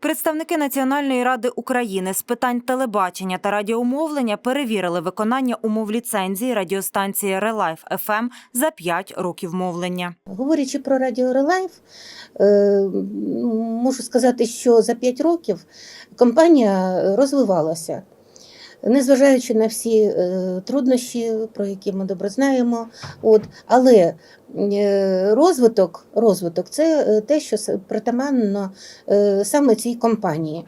Представники Національної ради України з питань телебачення та радіомовлення перевірили виконання умов ліцензії радіостанції Релайф ФМ за 5 років мовлення. Говорячи про Радіо Релайф, можу сказати, що за 5 років компанія розвивалася. Незважаючи на всі е, труднощі, про які ми добре знаємо, от, але е, розвиток, розвиток це е, те, що притаманно саме цій компанії.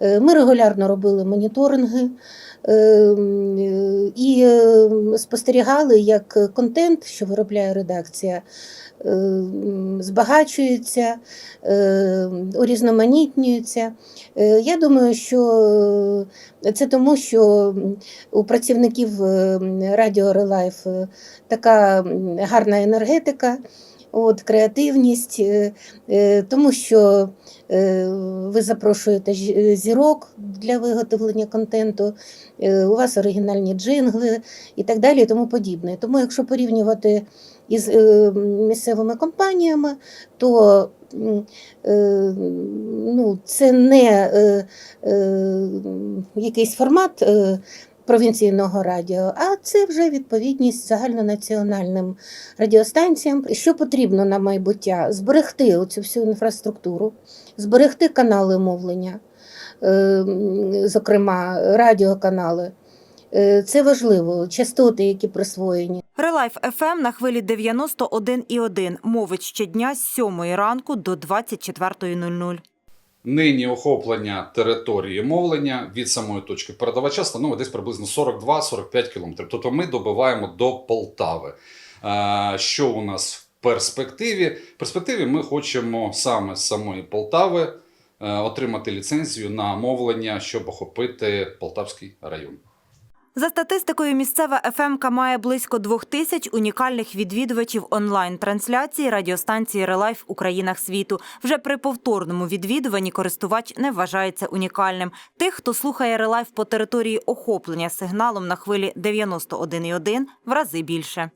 Е, Ми регулярно робили моніторинги е, е, і спостерігали, як контент, що виробляє редакція, збагачується, урізноманітнюється. Я думаю, що це тому, що у працівників Радіо Релайф така гарна енергетика. От, креативність, е, е, тому що е, ви запрошуєте зірок для виготовлення контенту, у вас оригінальні джингли і так далі, і тому подібне. Тому, якщо порівнювати із місцевими компаніями, то ну, це не якийсь формат. Провінційного радіо, а це вже відповідність загальнонаціональним радіостанціям. Що потрібно на майбуття? Зберегти оцю всю інфраструктуру, зберегти канали мовлення, е, зокрема радіоканали. Е, Це важливо, частоти, які присвоєні. Релайф ФМ на хвилі 91,1 мовить щодня з 7 ранку до 24.00. Нині охоплення території мовлення від самої точки передавача становить десь приблизно 42-45 кілометрів. Тобто ми добиваємо до Полтави. Що у нас в перспективі? В перспективі ми хочемо саме з самої Полтави е, отримати ліцензію на мовлення, щоб охопити Полтавський район. За статистикою, місцева ФМК має близько двох тисяч унікальних відвідувачів онлайн-трансляції радіостанції Релайф у країнах світу. Вже при повторному відвідуванні користувач не вважається унікальним. Тих, хто слухає Релайф по території охоплення сигналом на хвилі 91,1 в рази більше.